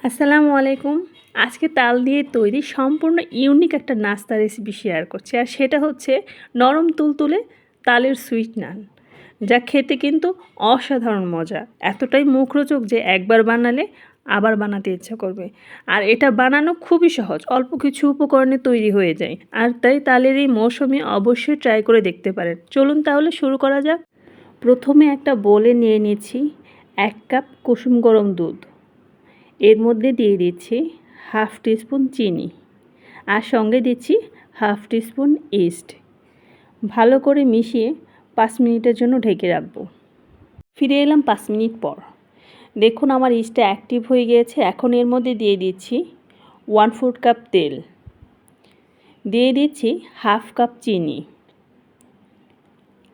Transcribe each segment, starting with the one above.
আসসালামু আলাইকুম। আজকে তাল দিয়ে তৈরি সম্পূর্ণ ইউনিক একটা নাস্তা রেসিপি শেয়ার করছি। আর সেটা হচ্ছে নরম তুলতুলে তালের সুইট নান যা খেতে কিন্তু অসাধারণ মজা। এতটাই মুখরোচক যে একবার বানালে আবার বানাতে ইচ্ছা করবে। আর এটা বানানো খুবই সহজ। অল্প কিছু উপকরণে তৈরি হয়ে যায়। আর তাই তালের এই মৌসুমে অবশ্যই ট্রাই করে দেখতে পারেন। চলুন তাহলে শুরু করা যাক। প্রথমে একটা বলে নিয়ে নিয়েছি এক কাপ কুসুম গরম দুধ। এর মধ্যে দিয়ে দিচ্ছি হাফ টিস্পুন চিনি আর সঙ্গে দিচ্ছি হাফ টিস্পুন ইস্ট। ভালো করে মিশিয়ে পাঁচ মিনিটের জন্য ঢেকে রাখব। ফিরে এলাম পাঁচ মিনিট পর। দেখুন আমার ইস্টটা অ্যাক্টিভ হয়ে গিয়েছে। এখন এর মধ্যে দিয়ে দিচ্ছি ওয়ান ফোর্থ কাপ তেল। দিয়ে দিচ্ছি হাফ কাপ চিনি।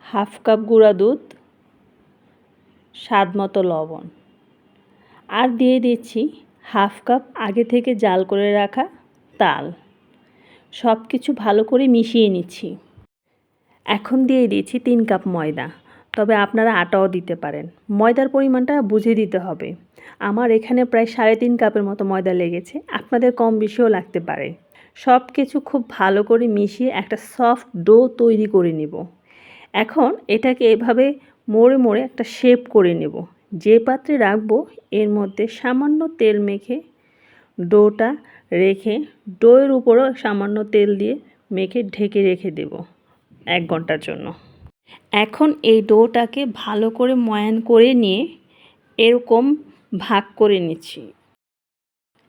হাফ কাপ গুঁড়া দুধ, স্বাদ মতো লবণ। আর দিয়ে দিচ্ছি হাফ কাপ আগে থেকে জাল করে রাখা তাল। সব কিছু ভালো করে মিশিয়ে নিচ্ছি। এখন দিয়ে দিচ্ছি তিন কাপ ময়দা। তবে আপনারা আটাও দিতে পারেন। ময়দার পরিমাণটা বুঝে দিতে হবে। আমার এখানে প্রায় সাড়ে তিন কাপের মতো ময়দা লেগেছে। আপনাদের কম বেশিও লাগতে পারে। সব কিছু খুব ভালো করে মিশিয়ে একটা সফট ডো তৈরি করে নেব। এখন এটাকে এভাবে মোড়ে মোড়ে একটা শেপ করে নেব। যে পাত্রে রাখব, এর মধ্যে সামান্য তেল মেখে, ডোটা রেখে, ডোয়ের উপরও সামান্য তেল দিয়ে মেখে ঢেকে রেখে দেব এক ঘণ্টার জন্য। এখন এই ডোটাকে ভালো করে ময়ান করে নিয়ে এরকম ভাগ করে নিচ্ছি।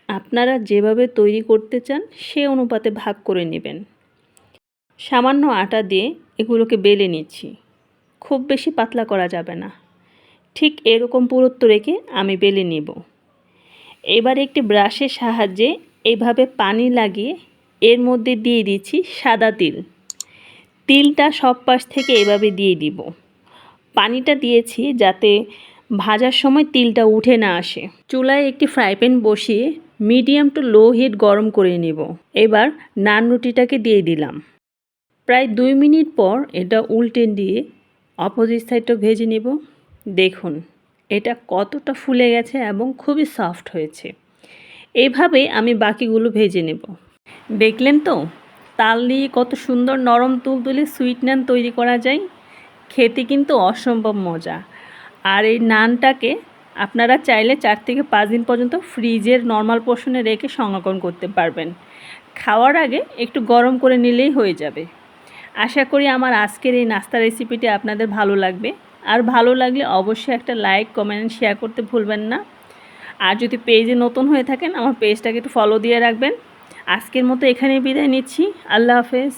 আপনারা যেভাবে তৈরি করতে চান, সে অনুপাতে ভাগ করে নেবেন। সামান্য আটা দিয়ে এগুলোকে বেলে নিচ্ছি। খুব বেশি পাতলা করা যাবে না। ঠিক এরকম পুরুত্ব রেখে আমি বেলে নেব। এবার একটি ব্রাশের সাহায্যে এভাবে পানি লাগিয়ে এর মধ্যে দিয়ে দিচ্ছি সাদা তিল। তিলটা সব পাশ থেকে এভাবে দিয়ে দিব। পানিটা দিয়েছি যাতে ভাজার সময় তিলটা উঠে না আসে। চুলায় একটি ফ্রাই প্যান বসিয়ে মিডিয়াম টু লো হিট গরম করে নেব। এবার নান রুটিটাকে দিয়ে দিলাম। প্রায় দুই মিনিট পর এটা উল্টে দিয়ে অপোজিট সাইডটা ভেজে নেব। দেখুন, এটা কতটা ফুলে গেছে এবং খুবই সফট হয়েছে। এভাবে আমি বাকিগুলো ভেজে নেব। দেখলেন তো, তাল দিয়ে কত সুন্দর নরম তুলতুলে সুইট নান তৈরি করা যায়। খেতে কিন্তু অসম্ভব মজা। আর এই নানটাকে আপনারা চাইলে চার থেকে পাঁচ দিন পর্যন্ত ফ্রিজের নর্মাল পোষণে রেখে সংরক্ষণ করতে পারবেন। খাওয়ার আগে একটু গরম করে নিলেই হয়ে যাবে। আশা করি আমার আজকের এই নাস্তা রেসিপিটি আপনাদের ভালো লাগবে। আর ভালো লাগলে অবশ্যই একটা লাইক কমেন্ট শেয়ার করতে ভুলবেন না। আর যদি পেজে নতুন হয়ে থাকেন, আমার পেজটাকে একটু ফলো দিয়ে রাখবেন। আজকের মতো এখানেই বিদায় নিচ্ছি। আল্লাহ হাফেজ।